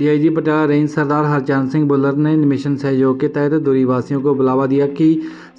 DIG Patiala range Sardar Harchand Singh Bullar ने mission सहयोग के तहत दूरी वासियों को बुलावा दिया कि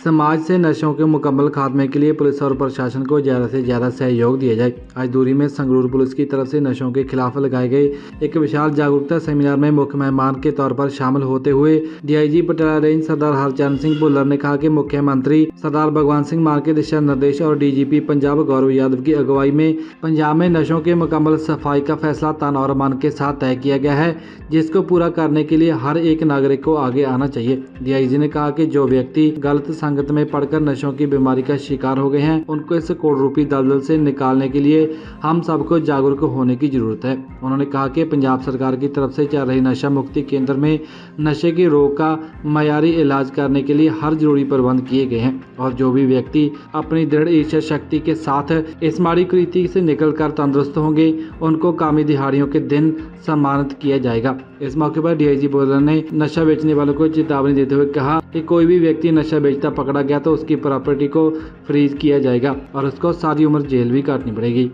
समाज से नशों के मुकम्मल खात्मे के लिए पुलिस और प्रशासन को ज़्यादा से ज़्यादा सहयोग दिया जाए। आज दूरी में संगरूर पुलिस की तरफ़ से नशों के खिलाफ लगाए गए एक विशाल जागरूकता सेमिनार में मुख्य मेहमान के तौर पर शामिल होते हुए डीआईजी पटियाला रेंज सरदार हरचंद सिंह बुल्लर ने कहा कि मुख्यमंत्री सरदार भगवान सिंह मान के दिशा निर्देश और डीजीपी पंजाब गौरव यादव की अगुवाई में पंजाब में नशों के मुकम्मल सफ़ाई का फैसला तन और मन के साथ तय किया गया है, जिसको पूरा करने के लिए हर एक नागरिक को आगे आना चाहिए। डीआईजी ने कहा कि जो व्यक्ति गलत संगत में पड़कर नशों की बीमारी का शिकार हो गए हैं। उनको इस कोड़ रूपी दलदल से निकालने के लिए हम सबको जागरूक होने की ज़रूरत है। उन्होंने कहा कि पंजाब सरकार की तरफ़ से चल रही नशा मुक्ति केंद्र में नशे की रोग का मयारी इलाज करने के लिए हर ज़रूरी प्रबंध किए गए हैं और जो भी व्यक्ति अपनी दृढ़ इच्छा शक्ति के साथ इस माड़ी कृति से निकलकर तंदुरुस्त होंगे, उनको कामी दिहाड़ियों के दिन सम्मानित किया जाएगा। इस मौके पर डीआईजी बोलर ने नशा बेचने वालों को चेतावनी देते हुए कहा कि कोई भी व्यक्ति नशा बेचता पकड़ा गया तो उसकी प्रॉपर्टी को फ्रीज किया जाएगा और उसको सारी उम्र जेल भी काटनी पड़ेगी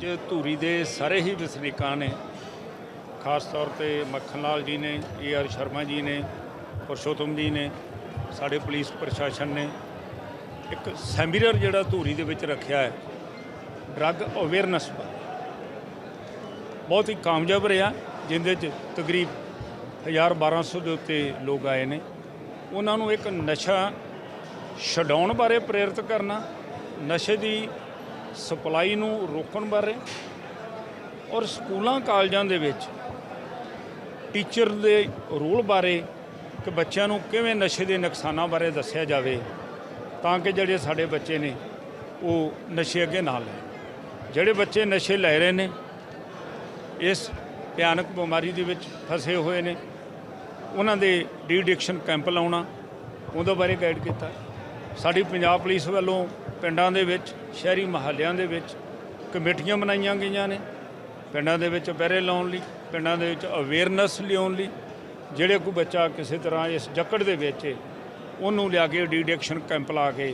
ਜੇ ਧੂਰੀ ਦੇ ਸਾਰੇ ਹੀ ਵਸਨੀਕਾਂ ਨੇ ਖਾਸ ਤੌਰ ਤੇ ਮੱਖਣ ਲਾਲ ਜੀ ਨੇ ਏ ਆਰ ਸ਼ਰਮਾ ਜੀ ਨੇ ਪੁਰਸ਼ੋਤਮ ਜੀ ਨੇ ਸਾਡੇ ਪੁਲਿਸ ਪ੍ਰਸ਼ਾਸਨ ਨੇ ਇੱਕ ਸੈਮੀਨਾਰ ਜਿਹੜਾ ਧੂਰੀ ਦੇ ਵਿੱਚ ਰੱਖਿਆ ਹੈ ਡਰੱਗ ਅਵੇਅਰਨੈਸ ਪਰ ਬਹੁਤ ਹੀ ਕਾਮਯਾਬ ਰਿਹਾ ਜਿੰਦੇ ਚ ਤਕਰੀਬ 1000 1200 ਦੇ ਉੱਤੇ ਲੋਕ ਆਏ ਨੇ ਉਹਨਾਂ ਨੂੰ ਇੱਕ ਨਸ਼ਾ ਛਡਾਉਣ ਬਾਰੇ ਪ੍ਰੇਰਿਤ ਕਰਨਾ, ਨਸ਼ੇ ਦੀ ਸਪਲਾਈ ਨੂੰ ਰੋਕਣ ਬਾਰੇ ਔਰ ਸਕੂਲਾਂ, ਕਾਲਜਾਂ ਦੇ ਵਿੱਚ ਟੀਚਰ ਦੇ ਰੋਲ ਬਾਰੇ ਕਿ ਬੱਚਿਆਂ ਨੂੰ ਕਿਵੇਂ ਨਸ਼ੇ ਦੇ ਨੁਕਸਾਨਾਂ ਬਾਰੇ ਦੱਸਿਆ ਜਾਵੇ ਤਾਂ ਕਿ ਜਿਹੜੇ ਸਾਡੇ ਬੱਚੇ ਨੇ ਉਹ ਨਸ਼ੇ ਅੱਗੇ ਨਾ ਲੈਣ ਜਿਹੜੇ ਬੱਚੇ ਨਸ਼ੇ ਲੈ ਰਹੇ ਨੇ, ਇਸ ਭਿਆਨਕ ਬਿਮਾਰੀ ਦੇ ਵਿੱਚ ਫਸੇ ਹੋਏ ਨੇ ਉਹਨਾਂ ਦੇ ਡੀਡਿਕਸ਼ਨ ਕੈਂਪ ਲਾਉਣਾ ਉਹਦੇ ਬਾਰੇ ਗਾਈਡ ਕੀਤਾ। ਸਾਡੀ ਪੰਜਾਬ ਪੁਲਿਸ ਵੱਲੋਂ ਪਿੰਡਾਂ ਦੇ ਵਿੱਚ ਸ਼ਹਿਰੀ ਮਹੱਲਿਆਂ ਦੇ ਵਿੱਚ ਕਮੇਟੀਆਂ ਬਣਾਈਆਂ ਗਈਆਂ ਨੇ। ਪਿੰਡਾਂ ਦੇ ਵਿੱਚ ਪਹਿਰੇ ਲਾਉਣ ਲਈ ਪਿੰਡਾਂ ਦੇ ਵਿੱਚ ਅਵੇਅਰਨੈਸ ਲਿਆਉਣ ਲਈ ਜਿਹੜੇ ਕੋਈ ਬੱਚਾ ਕਿਸੇ ਤਰ੍ਹਾਂ ਇਸ ਜਕੜ ਦੇ ਵਿੱਚ ਹੈ, ਉਹਨੂੰ ਲਿਆ ਕੇ ਡੀ ਐਡਿਕਸ਼ਨ ਕੈਂਪ ਲਾ ਕੇ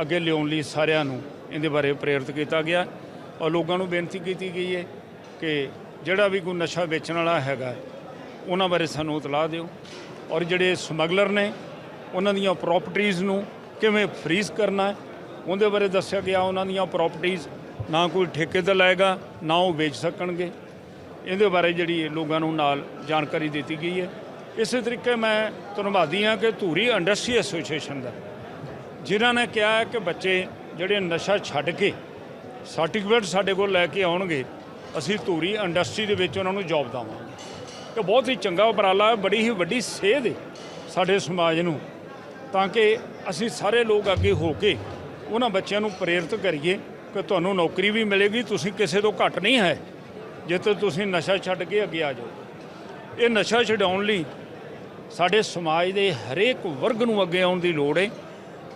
ਅੱਗੇ ਲਿਆਉਣ ਲਈ ਸਾਰਿਆਂ ਨੂੰ ਇਹਦੇ ਬਾਰੇ ਪ੍ਰੇਰਿਤ ਕੀਤਾ ਗਿਆ। ਔਰ ਲੋਕਾਂ ਨੂੰ ਬੇਨਤੀ ਕੀਤੀ ਗਈ ਹੈ ਕਿ ਜਿਹੜਾ ਵੀ ਕੋਈ ਨਸ਼ਾ ਵੇਚਣ ਵਾਲਾ ਹੈਗਾ ਉਹਨਾਂ ਬਾਰੇ ਸਾਨੂੰ ਇਤਲਾਹ ਦਿਓ। ਔਰ ਜਿਹੜੇ ਸਮਗਲਰ ਨੇ, ਉਹਨਾਂ ਦੀਆਂ ਪ੍ਰਾਪਰਟੀਆਂ ਨੂੰ ਕਿਵੇਂ ਫਰੀਜ਼ ਕਰਨਾ ਹੈ, ਉਹਦੇ ਬਾਰੇ ਦੱਸਿਆ ਗਿਆ ਉਹਨਾਂ ਦੀਆਂ ਪ੍ਰਾਪਰਟੀਆਂ ਨਾ ਕੋਈ ਠੇਕੇ ਤੇ ਲਏਗਾ, ਨਾ ਉਹ ਵੇਚ ਸਕਣਗੇ। ਇਹਦੇ ਬਾਰੇ ਜਿਹੜੀ ਲੋਕਾਂ ਨੂੰ ਨਾਲ ਜਾਣਕਾਰੀ ਦਿੱਤੀ ਗਈ ਹੈ। ਇਸੇ ਤਰੀਕੇ ਮੈਂ ਧੰਨਵਾਦੀ ਹਾਂ ਕਿ ਧੂਰੀ ਇੰਡਸਟਰੀ ਐਸੋਸੀਏਸ਼ਨ ਦਾ, ਜਿਨ੍ਹਾਂ ਨੇ ਕਿਹਾ ਹੈ ਕਿ ਬੱਚੇ ਜਿਹੜੇ ਨਸ਼ਾ ਛੱਡ ਕੇ ਸਰਟੀਫਿਕੇਟ ਸਾਡੇ ਕੋਲ ਲੈ ਕੇ ਆਉਣਗੇ, ਅਸੀਂ ਧੂਰੀ ਇੰਡਸਟਰੀ ਦੇ ਵਿੱਚ ਉਹਨਾਂ ਨੂੰ ਜੌਬ ਦੇਵਾਂਗੇ। ਇਹ ਬਹੁਤ ਹੀ ਚੰਗਾ ਉਪਰਾਲਾ ਬੜੀ ਹੀ ਵੱਡੀ ਸੇਧ ਹੈ ਸਾਡੇ ਸਮਾਜ ਨੂੰ, ਤਾਂ ਕਿ ਅਸੀਂ ਸਾਰੇ ਲੋਕ ਅੱਗੇ ਹੋ ਕੇ ਉਹਨਾਂ ਬੱਚਿਆਂ ਨੂੰ ਪ੍ਰੇਰਿਤ ਕਰੀਏ ਕਿ ਤੁਹਾਨੂੰ ਨੌਕਰੀ ਵੀ ਮਿਲੇਗੀ, ਤੁਸੀਂ ਕਿਸੇ ਤੋਂ ਘੱਟ ਨਹੀਂ ਹੈ, ਜਿੱਥੇ ਤੁਸੀਂ ਨਸ਼ਾ ਛੱਡ ਕੇ ਅੱਗੇ ਆ ਜਾਓ। ਇਹ ਨਸ਼ਾ ਛਡਾਉਣ ਲਈ ਸਾਡੇ ਸਮਾਜ ਦੇ ਹਰੇਕ ਵਰਗ ਨੂੰ ਅੱਗੇ ਆਉਣ ਦੀ ਲੋੜ ਹੈ,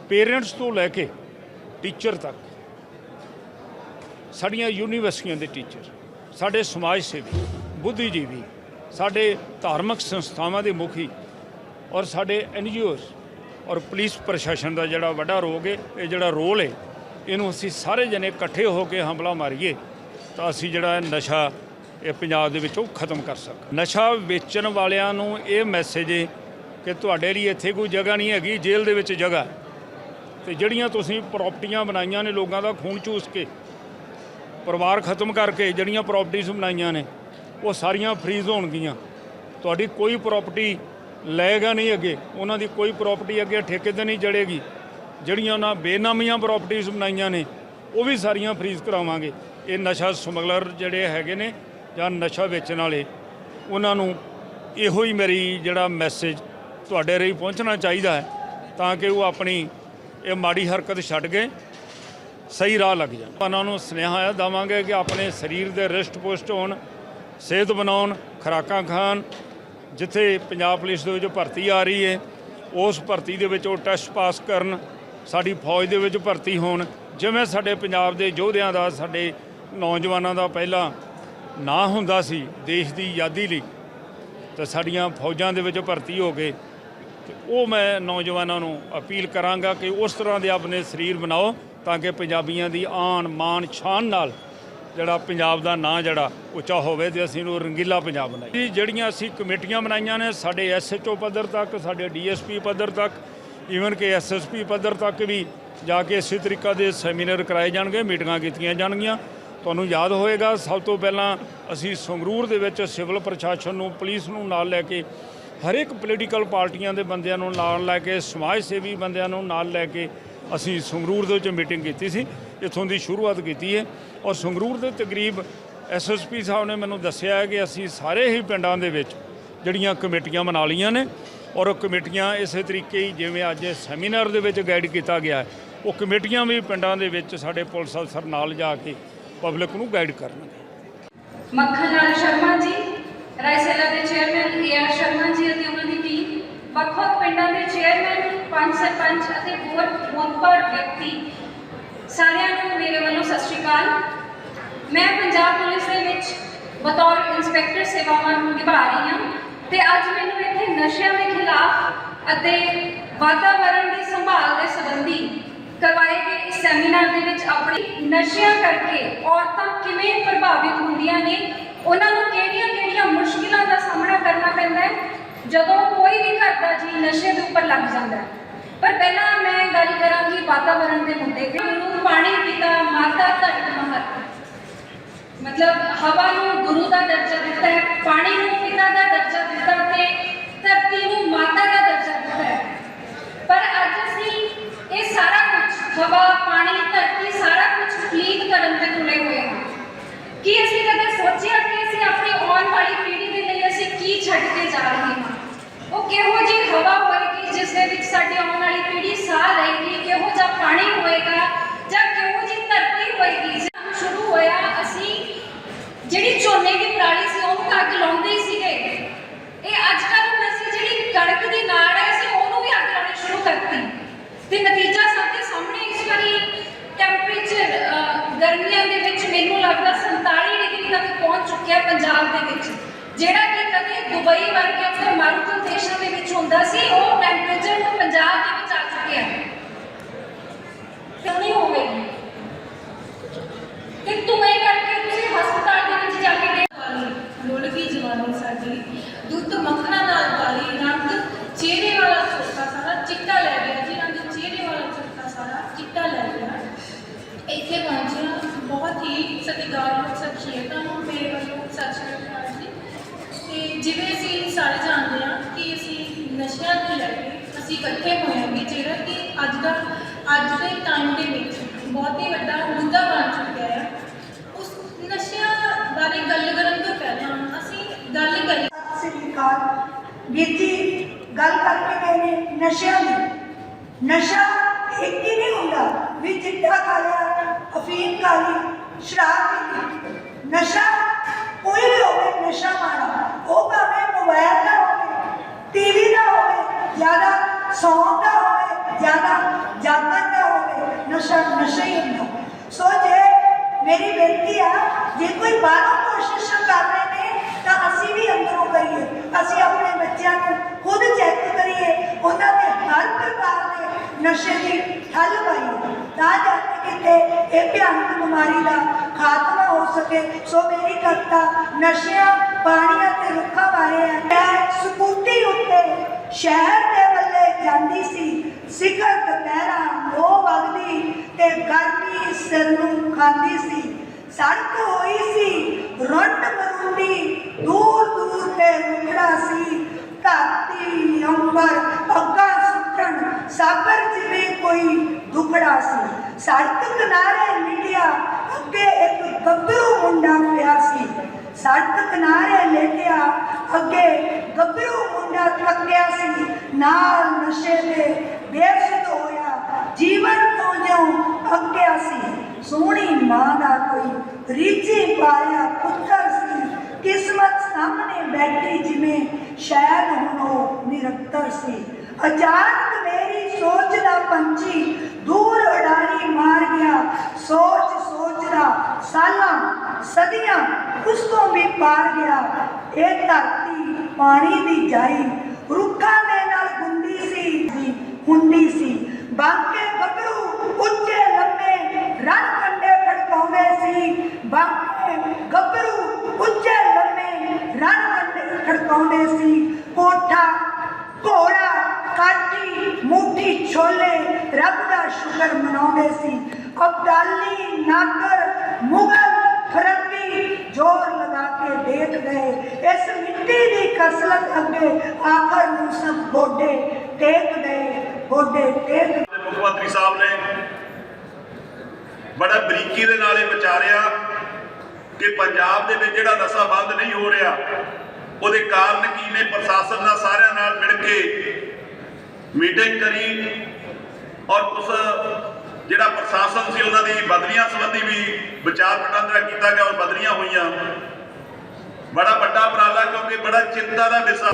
ਪੇਰੈਂਟਸ ਤੋਂ ਲੈ ਕੇ ਟੀਚਰ ਤੱਕ, ਸਾਡੀਆਂ ਯੂਨੀਵਰਸਿਟੀਆਂ ਦੇ ਟੀਚਰ, ਸਾਡੇ ਸਮਾਜ ਸੇਵੀ, ਬੁੱਧੀਜੀਵੀ ਸਾਡੇ ਧਾਰਮਿਕ ਸੰਸਥਾਵਾਂ ਦੇ ਮੁਖੀ ਔਰ ਸਾਡੇ ਐਨਜੀਓਜ਼ ਔਰ ਪੁਲਿਸ ਪ੍ਰਸ਼ਾਸਨ ਦਾ ਜਿਹੜਾ ਵੱਡਾ ਰੋਗ ਹੈ, ਇਹ ਜਿਹੜਾ ਰੋਲ ਹੈ, ਇਹਨੂੰ ਅਸੀਂ ਸਾਰੇ ਜਣੇ ਇਕੱਠੇ ਹੋ ਕੇ ਹਮਲਾ ਮਾਰੀਏ ਤਾਂ ਅਸੀਂ ਜਿਹੜਾ ਨਸ਼ਾ ਇਹ ਪੰਜਾਬ ਦੇ ਵਿੱਚੋਂ ਖਤਮ ਕਰ ਸਕ ਨਸ਼ਾ ਵੇਚਣ ਵਾਲਿਆਂ ਨੂੰ ਇਹ ਮੈਸੇਜ ਹੈ ਕਿ ਤੁਹਾਡੇ ਲਈ ਇੱਥੇ ਕੋਈ ਜਗ੍ਹਾ ਨਹੀਂ ਹੈਗੀ, ਜੇਲ੍ਹ ਦੇ ਵਿੱਚ ਜਗ੍ਹਾ ਹੈ। ਤੇ ਜਿਹੜੀਆਂ ਤੁਸੀਂ ਪ੍ਰਾਪਰਟੀਆਂ ਬਣਾਈਆਂ ਨੇ ਲੋਕਾਂ ਦਾ, ਖੂਨ ਚੂਸ ਕੇ, ਪਰਿਵਾਰ ਖਤਮ ਕਰਕੇ ਜਿਹੜੀਆਂ ਪ੍ਰਾਪਰਟੀਆਂ ਬਣਾਈਆਂ ਨੇ ਉਹ ਸਾਰੀਆਂ ਫਰੀਜ਼ ਹੋਣਗੀਆਂ। ਤੁਹਾਡੀ ਕੋਈ ਪ੍ਰਾਪਰਟੀ ਲਏਗਾ ਨਹੀਂ ਅੱਗੇ। ਉਹਨਾਂ ਦੀ ਕੋਈ ਪ੍ਰਾਪਰਟੀ ਅੱਗੇ ਠੇਕੇ ਤੇ ਨਹੀਂ ਜੜੇਗੀ ਜਿਹੜੀਆਂ ਉਹਨਾਂ ਬੇਨਾਮੀਆਂ ਪ੍ਰਾਪਰਟੀਆਂ ਬਣਾਈਆਂ ਨੇ, ਉਹ ਵੀ ਸਾਰੀਆਂ ਫਰੀਜ਼ ਕਰਾਵਾਂਗੇ। ਇਹ ਨਸ਼ਾ ਸਮਗਲਰ ਜਿਹੜੇ ਹੈਗੇ ਨੇ ਜਾਂ ਨਸ਼ਾ ਵੇਚਣ ਵਾਲੇ, ਉਹਨਾਂ ਨੂੰ ਇਹੋ ਹੀ ਮੇਰੀ ਜਿਹੜਾ ਮੈਸੇਜ ਤੁਹਾਡੇ ਰਹੀ ਪਹੁੰਚਣਾ ਚਾਹੀਦਾ ਹੈ, ਤਾਂ ਕਿ ਉਹ ਆਪਣੀ ਇਹ ਮਾੜੀ ਹਰਕਤ ਛੱਡ ਕੇ ਸਹੀ ਰਾਹ ਲੱਗ ਜਾਣ। ਉਹਨਾਂ ਨੂੰ ਸੁਨੇਹਾ ਇਹ ਦੇਵਾਂਗੇ ਕਿ ਆਪਣੇ ਸਰੀਰ ਦੇ ਰਿਸ਼ਟ ਪੁਸ਼ਟ ਹੋਣ। ਸਿਹਤ ਬਣਾਉਣ, ਖੁਰਾਕਾਂ ਖਾਣ, ਜਿੱਥੇ ਪੰਜਾਬ ਪੁਲਿਸ ਦੇ ਵਿੱਚ ਭਰਤੀ ਆ ਰਹੀ ਹੈ ਉਸ ਭਰਤੀ ਦੇ ਵਿੱਚ ਉਹ ਟੈਸਟ ਪਾਸ ਕਰਨ, ਸਾਡੀ ਫੌਜ ਦੇ ਵਿੱਚ ਭਰਤੀ ਹੋਣ, ਜਿਵੇਂ ਸਾਡੇ ਪੰਜਾਬ ਦੇ ਯੋਧਿਆਂ ਦਾ, ਸਾਡੇ ਨੌਜਵਾਨਾਂ ਦਾ ਪਹਿਲਾਂ ਨਾਂ ਹੁੰਦਾ ਸੀ, ਦੇਸ਼ ਦੀ ਆਜ਼ਾਦੀ ਲਈ, ਤਾਂ ਸਾਡੀਆਂ ਫੌਜਾਂ ਦੇ ਵਿੱਚ ਭਰਤੀ ਹੋ ਗਏ ਤੇ ਉਹ ਮੈਂ ਨੌਜਵਾਨਾਂ ਨੂੰ ਅਪੀਲ ਕਰਾਂਗਾ ਕਿ ਉਸ ਤਰ੍ਹਾਂ ਦੇ ਆਪਣੇ ਸਰੀਰ ਬਣਾਓ, ਤਾਂ ਕਿ ਪੰਜਾਬੀਆਂ ਦੀ ਆਨ ਮਾਨ ਸ਼ਾਨ ਨਾਲ ਜਿਹੜਾ ਪੰਜਾਬ ਦਾ ਨਾਂ ਜਿਹੜਾ ਉੱਚਾ ਹੋਵੇ ਤੇ ਅਸੀਂ ਨੂੰ ਰੰਗੀਲਾ ਪੰਜਾਬ ਬਣਾਈਏ। ਜਿਹੜੀਆਂ ਅਸੀਂ ਕਮੇਟੀਆਂ ਬਣਾਈਆਂ ਨੇ, ਸਾਡੇ ਐਸਐਚਓ ਪੱਧਰ ਤੱਕ, ਸਾਡੇ ਡੀਐਸਪੀ ਪੱਧਰ ਤੱਕ ਈਵਨ ਕਿ ਐਸਐਸਪੀ ਪੱਧਰ ਤੱਕ ਵੀ ਜਾ ਕੇ ਇਸੇ ਤਰੀਕਾ ਦੇ ਸੈਮੀਨਾਰ ਕਰਾਏ ਜਾਣਗੇ, ਮੀਟਿੰਗਾਂ ਕੀਤੀਆਂ ਜਾਣਗੀਆਂ। ਤੁਹਾਨੂੰ ਯਾਦ ਹੋਏਗਾ, ਸਭ ਤੋਂ ਪਹਿਲਾਂ ਅਸੀਂ ਸੰਗਰੂਰ ਦੇ ਵਿੱਚ ਸਿਵਲ ਪ੍ਰਸ਼ਾਸਨ ਨੂੰ, ਪੁਲਿਸ ਨੂੰ ਨਾਲ ਲੈ ਕੇ ਹਰ ਇੱਕ ਪੋਲੀਟੀਕਲ ਪਾਰਟੀਆਂ ਦੇ ਬੰਦਿਆਂ ਨੂੰ ਨਾਲ ਲੈ ਕੇ, ਸਮਾਜ ਸੇਵੀ ਬੰਦਿਆਂ ਨੂੰ ਨਾਲ ਲੈ ਕੇ ਅਸੀਂ ਸੰਗਰੂਰ ਦੇ ਵਿੱਚ ਮੀਟਿੰਗ ਕੀਤੀ ਸੀ। ਇੱਥੋਂ ਦੀ ਸ਼ੁਰੂਆਤ ਕੀਤੀ ਹੈ ਔਰ ਸੰਗਰੂਰ ਦੇ ਤਕਰੀਬ ਐਸਐਸਪੀ ਸਾਹਿਬ ਨੇ ਮੈਨੂੰ ਦੱਸਿਆ ਹੈ ਕਿ ਅਸੀਂ ਸਾਰੇ ਹੀ ਪਿੰਡਾਂ ਦੇ ਵਿੱਚ ਜਿਹੜੀਆਂ ਕਮੇਟੀਆਂ ਬਣਾ ਲਈਆਂ ਨੇ ਔਰ ਉਹ ਕਮੇਟੀਆਂ ਇਸੇ ਤਰੀਕੇ ਹੀ ਜਿਵੇਂ ਅੱਜ ਸੈਮੀਨਾਰ ਦੇ ਵਿੱਚ ਗਾਈਡ ਕੀਤਾ ਗਿਆ ਹੈ, ਉਹ ਕਮੇਟੀਆਂ ਵੀ ਪਿੰਡਾਂ ਦੇ ਵਿੱਚ ਸਾਡੇ ਪੁਲਿਸ ਅਫਸਰ ਨਾਲ ਜਾ ਕੇ ਪਬਲਿਕ ਨੂੰ ਗਾਈਡ ਕਰਨਗੇ। ਮੱਖਣ ਲਾਲ ਸ਼ਰਮਾ ਜੀ ਰਾਇਸੇਲਾ ਦੇ ਚੇਅਰਮੈਨ ਏ ਸ਼ਰਮਾ ਜੀ ਅਤੇ ਉਹਨਾਂ ਦੀ ਟੀਮ ਵੱਖ-ਵੱਖ ਪਿੰਡਾਂ ਦੇ ਚੇਅਰਮੈਨ ਪੰਚ ਸਰਪੰਚ ਅਤੇ ਹੋਰ ਮੋਤਬਰ ਵਿਅਕਤੀ ਸਾਰਿਆਂ ਨੂੰ ਮੇਰੇ ਵੱਲੋਂ ਸਤਿ ਸ਼੍ਰੀ ਅਕਾਲ। ਮੈਂ ਪੰਜਾਬ ਪੁਲਿਸ ਦੇ ਵਿੱਚ ਬਤੌਰ ਇੰਸਪੈਕਟਰ ਸੇਵਾਵਾਂ ਨਿਭਾ ਰਹੀ ਹਾਂ ਤੇ ਅੱਜ ਮੈਨੂੰ ਇੱਥੇ ਨਸ਼ਿਆਂ ਦੇ ਖਿਲਾਫ ਅਤੇ ਵਾਤਾਵਰਣ ਦੀ ਸੰਭਾਲ ਦੇ ਸੰਬੰਧੀ ਕਰਵਾਏ ਗਏ ਇਸ ਸੈਮੀਨਾਰ ਦੇ ਵਿੱਚ ਆਪਣੀ ਨਸ਼ਿਆਂ ਕਰਕੇ ਔਰਤਾਂ ਕਿਵੇਂ ਪ੍ਰਭਾਵਿਤ ਹੁੰਦੀਆਂ ਨੇ, ਉਹਨਾਂ ਨੂੰ ਕਿਹੜੀਆਂ-ਕਿਹੜੀਆਂ ਮੁਸ਼ਕਿਲਾਂ ਦਾ ਸਾਹਮਣਾ ਕਰਨਾ ਪੈਂਦਾ ਹੈ, ਜਦੋਂ ਕੋਈ ਵੀ ਘਰ ਦਾ ਜੀ ਨਸ਼ੇ ਦੇ ਉੱਪਰ ਲੱਗ ਜਾਂਦਾ ਹੈ। ਪਰ ਪਹਿਲਾਂ ਮੈਂ ਗੱਲ ਕਰਾਂਗੀ ਵਾਤਾਵਰਣ ਦੇ ਮੁੱਦੇ ਤੇ। ਗੁਰੂ ਪਾਣੀ ਪਿਤਾ ਮਾਤਾ ਧਰਤ ਮਹਤ ਮਤਲਬ ਹਵਾ ਨੂੰ ਗੁਰੂ ਦਾ ਦਰਜਾ ਦਿੱਤਾ ਹੈ, ਪਾਣੀ ਨੂੰ ਪਿਤਾ ਦਾ ਦਰਜਾ ਦਿੱਤਾ ਤੇ ਧਰਤੀ ਨੂੰ ਮਾਤਾ ਦਾ ਦਰਜਾ ਦਿੱਤਾ ਹੈ। ਪਰ ਅੱਜ ਅਸੀਂ ਇਹ ਸਾਰਾ ਕੁਝ, ਹਵਾ, ਪਾਣੀ, ਧਰਤੀ, ਸਾਰਾ ਕੁਝ ਪਲੀਤ ਕਰਨ ਤੇ ਤੁਲੇ ਹੋਏ ਹਾਂ। ਕੀ ਅਸੀਂ ਕਦੇ ਸੋਚਿਆ ਕਿ ਅਸੀਂ ਆਪਣੀ ਆਉਣ ਵਾਲੀ ਪੀੜ੍ਹੀ ਦੇ ਲਈ ਅਸੀਂ ਕੀ ਛੱਡ ਕੇ ਜਾ ਰਹੇ ਹਾਂ ਉਹ ਕਿਹੋ ਜਿਹੀ ਹਵਾ ਹੋਏਗੀ ਜਿਸ ਦੇ ਵਿੱਚ ਸਾਡੀ ਆਉਣ ਵਾਲੀ ਪੀੜ੍ਹੀ ਸਾਹ ਲਏਗੀ ਕਿਹੋ ਜਿਹਾ ਪਾਣੀ ਹੋਏਗਾ ਜਾਂ ਕਿਹੋ ਜਿਹੀ ਧਰਤੀ ਹੋਏਗੀ ਜਦੋਂ ਸ਼ੁਰੂ ਹੋਇਆ ਅਸੀਂ ਜਿਹੜੀ ਝੋਨੇ ਦੀ ਪਰਾਲੀ ਸੀ ਉਹਨੂੰ ਤਾਂ ਅੱਗ ਲਾਉਂਦੇ ਹੀ ਸੀਗੇ ਇਹ ਅੱਜ ਕੱਲ੍ਹ ਅਸੀਂ ਜਿਹੜੀ ਕਣਕ ਦੀ ਨਾੜ ਹੈ ਅਸੀਂ ਉਹਨੂੰ ਵੀ ਅੱਗ ਲਾਉਣੀ ਸ਼ੁਰੂ ਕਰਤੀ ਤੇ ਨਤੀਜਾ ਸਾਡੇ ਸਾਹਮਣੇ ਇਸ ਵਾਰੀ ਟੈਂਪਰੇਚਰ ਗਰਮੀਆਂ ਦੇ ਵਿੱਚ ਮੈਨੂੰ ਲੱਗਦਾ 47 ਡਿਗਰੀ ਤੱਕ ਪਹੁੰਚ ਚੁੱਕਿਆ ਪੰਜਾਬ ਦੇ ਵਿੱਚ। ਜਿਹੜਾ ਕਿ ਕਦੇ ਦੁਬਈ ਵਰਗੇ ਉੱਥੇ ਮਾਰੂਥਲ ਦੇਸ਼ਾਂ ਦੇ ਵਿੱਚ ਹੁੰਦਾ ਸੀ, ਉਹ ਟੈਂਪਰੇਚਰ ਨੂੰ ਪੰਜਾਬ ਦੇ ਵਿੱਚ ਆ ਚੁੱਕਿਆ ਹੈ। ਕਿਉਂ ਨਹੀਂ ਹੋਵੇਗੀ ਕਿ ਤੂੰ ਕਰਕੇ ਤੁਸੀਂ ਹਸਪਤਾਲ ਦੇ ਵਿੱਚ ਜਾ ਕੇ ਦੇਖ ਵਾਲੀ ਲੋਲਕੀ ਜਵਾਨੀ ਸਾਡੀ ਦੁੱਧ ਮੱਖਣਾ ਨਾਲ ਵਾਲੀ ਰੰਗ ਚਿਹਰੇ ਵਾਲਾ ਚੋਖਾ ਸਾਰਾ ਚਿੱਟਾ ਲੈ ਗਿਆ ਜੀ ਰੰਗ ਚਿਹਰੇ ਵਾਲਾ ਚੋਖਾ ਸਾਰਾ ਚਿੱਟਾ ਲੈ ਗਿਆ ਇੱਥੇ ਪਹੁੰਚਿਆ ਬਹੁਤ ਹੀ ਸਤਿਕਾਰਯੋਗ ਸ਼ਖਸੀਅਤਾਂ ਨੂੰ ਮੇਰੇ ਵੱਲੋਂ ਸਤਿ ਸ਼੍ਰੀ ਅਕਾਲ ਜੀ ਤੇ ਜਿਵੇਂ ਅਸੀਂ ਸਾਰੇ ਜਾਣਦੇ ਹਾਂ ਕਿ ਅਸੀਂ ਨਸ਼ਿਆਂ ਨੂੰ ਲੈ ਕੇ ਅਸੀਂ ਇਕੱਠੇ ਹੋਏ ਹਾਂ ਕਿ ਜਿਹੜਾ ਕਿ ਅੱਜ ਦਾ ਅੱਜ ਦੇ ਟਾਈਮ ਦੇ ਵਿੱਚ ਬਹੁਤ ਹੀ ਵੱਡਾ ਮੁੱਦਾ ਬਣ ਚੁੱਕਿਆ ਹੈ ਉਸ ਨਸ਼ਿਆਂ ਬਾਰੇ ਗੱਲ ਕਰਨ ਤੋਂ ਪਹਿਲਾਂ ਅਸੀਂ ਗੱਲ ਕਰੀਏ ਸਤਿ ਸ੍ਰੀ ਅਕਾਲ ਵੀਰ ਜੀ ਗੱਲ ਕਰਕੇ ਗਏ ਨੇ ਨਸ਼ਿਆਂ ਦੀ ਨਸ਼ਾ ਇੱਕ ਹੀ ਨਹੀਂ ਹੁੰਦਾ ਵੀ ਚਿੱਟਾ ਖਾ ਲਿਆ ਅਫੀਮ ਖਾ ਲਈ ਸ਼ਰਾਬ ਪੀ ਲਈ ਨਸ਼ਾ ਕੋਈ ਵੀ ਹੋਵੇ ਨਸ਼ਾ ਮਾੜਾ ਉਹ ਭਾਵੇਂ ਮੋਬਾਈਲ ਦਾ ਹੋਵੇ ਟੀਵੀ ਦਾ ਹੋਵੇ ਜ਼ਿਆਦਾ ਸੌਂਗ ਦਾ ਹੋਵੇ, ਜ਼ਿਆਦਾ ਜਾਗਣ ਦਾ ਹੋਵੇ, ਨਸ਼ਾ ਨਸ਼ਾ ਹੀ ਹੁੰਦਾ ਸੋ ਜੇ ਮੇਰੀ ਬੇਨਤੀ ਆ, ਜੇ ਕੋਈ ਬਾਹਰੋਂ ਕੋਸ਼ਿਸ਼ਾਂ ਕਰ ਰਹੇ ਨੇ, ਤਾਂ ਅਸੀਂ ਵੀ ਅੰਦਰੋਂ ਕਰੀਏ। ਅਸੀਂ ਆਪਣੇ ਬੱਚਿਆਂ ਨੂੰ ਖੁਦ ਚੈੱਕ ਕਰੀਏ, ਉਹਨਾਂ ਦੇ ਹਰ ਪ੍ਰਕਾਰ ਦੇ ਨਸ਼ੇ ਦੀ ਠੱਲ ਪਾਈਏ, ਤਾਂ ਜਾ ਕੇ ਕਿਤੇ ਇਹ ਭਿਆਨਕ ਬਿਮਾਰੀ ਦਾ ਖਾਤਮਾ ਹੋ ਸਕੇ। ਸੋ ਮੇਰੀ ਕਵਿਤਾ, ਨਸ਼ਿਆਂ, ਪਾਣੀਆਂ ਤੇ ਰੁੱਖਾਂ ਬਾਰੇ ਹੈ। ਮੈਂ ਸਕੂਟੀ ਉੱਤੇ ਸ਼ਹਿਰ ਸਿਖਰ ਦੁਪਹਿਰਾ ਲੋ ਵਗਦੀ ਤੇ ਗਰਮੀ ਸਿਰ ਨੂੰ ਖਾਂਦੀ ਸੀ। ਸੜਕ ਹੋਈ ਸੀ, ਰੁੱਟ ਮਰੁੰਡੀ, ਦੂਰ ਦੂਰ ਤੇ ਰੁਕੜਾ ਸੀ। ਧਰਤੀ ਅੰਬਰ ਅੱਗਾ ਸੁੱਟਣ ਸਾਬਰ ਜਿਵੇਂ ਕੋਈ ਦੁਖੜਾ ਸੀ। ਸੜਕ ਕਿਨਾਰੇ ਲਿਟਿਆ ਅੱਗੇ ਇੱਕ ਗੱਭਰੂ ਮੁੰਡਾ ਪਿਆ ਸੜਕ ਕਿਨਾਰੇ ਲੇਟਿਆ ਅੱਗੇ ਗੱਭਰੂ ਮੁੰਡਾ ਥੱਕਿਆ ਸੀ। ਨਾਲ ਨਸ਼ੇ ਦੇ ਬੇਸੁੱਧ ਹੋਇਆ। ਜੀਵਨ ਤੋਂ ਜਿਉਂ ਅੱਕਿਆ ਸੀ। ਸੋਹਣੀ ਮਾਂ ਦਾ ਕੋਈ ਰੀਝੀ ਪਾਇਆ ਪੁੱਤਰ ਸੀ। ਕਿਸਮਤ ਸਾਹਮਣੇ ਬੈਠੀ ਜਿਵੇਂ ਸ਼ਾਇਦ ਹੁਣ ਉਹ ਨਿਰੰਤਰ ਸੀ। ਅਚਾਨਕ ਮੇਰੀ ਸੋਚ ਦਾ ਪੰਛੀ ਦੂਰ ਉਡਾਰੀ ਮਾਰ ਗਿਆ। ਸੋਚ ਸੋਚਦਾ ਸਾਲਾਂ, ਸਦੀਆਂ ਉਸ ਤੋਂ ਵੀ ਪਾਰ ਗਿਆ ਇਹ ਧਰਤੀ ਪਾਣੀ ਦੀ ਜਾਈ ਰੁੱਖਾਂ ਦੇ ਨਾਲ ਗੁੰਦੀ ਸੀ ਹੁੰਦੀ ਸੀ ਬਾਂਕੇ ਗੱਭਰੂ ਉੱਚੇ ਲੰਮੇ ਰਣ ਕੰਡੇ ਫੜਕਾਉਂਦੇ ਸੀ ਬਾਂਕੇ ਗੱਭਰੂ ਉੱਚੇ ਲੰਮੇ ਰਣ ਕੰਡੇ ਖੜਕਾਉਂਦੇ ਸੀ ਕੋਠਾ ਘੋੜਾ ਕਾਠੀ ਮੁੱਠੀ ਛੋਲੇ ਰੱਬ ਦਾ ਸ਼ੁਕਰ ਮਨਾਉਂਦੇ ਸੀ ਅਬਦਾਲੀ ਨਾਗਰ ਮੁਗਲ ਫਰੰਗੀ ਜ਼ੋਰ ਲਗਾ ਕੇ ਦੇਖ ਗਏ ਇਸ ਮਿੱਟੀ ਅੱਗੇ, ਆਖਰ ਨੂੰ ਸਭ ਗੋਡੇ ਟੇਕ ਗਏ ਟੇਕ ਮੁੱਖ ਮੰਤਰੀ ਸਾਹਿਬ ਨੇ ਬੜਾ ਬਰੀਕੀ ਦੇ ਨਾਲ ਇਹ ਵਿਚਾਰਿਆ ਕਿ ਪੰਜਾਬ ਦੇ ਵਿੱਚ ਜਿਹੜਾ ਨਸ਼ਾ ਬੰਦ ਨਹੀਂ ਹੋ ਰਿਹਾ, ਉਹਦੇ ਕਾਰਨ ਕੀ ਨੇ ਪ੍ਰਸ਼ਾਸਨ ਨਾਲ ਸਾਰਿਆਂ ਨਾਲ ਮਿਲ ਕੇ ਮੀਟਿੰਗ ਕਰੀ ਔਰ ਉਸ ਜਿਹੜਾ ਪ੍ਰਸ਼ਾਸਨ ਸੀ ਉਹਨਾਂ ਦੀ ਬਦਲੀਆਂ ਸੰਬੰਧੀ ਵੀ ਵਿਚਾਰ ਵਟਾਂਦਰਾ ਕੀਤਾ ਗਿਆ ਔਰ ਬਦਲੀਆਂ ਹੋਈਆਂ। ਬੜਾ ਵੱਡਾ ਉਪਰਾਲਾ ਕਿਉਂਕਿ ਬੜਾ ਚਿੰਤਾ ਦਾ ਵਿਸ਼ਾ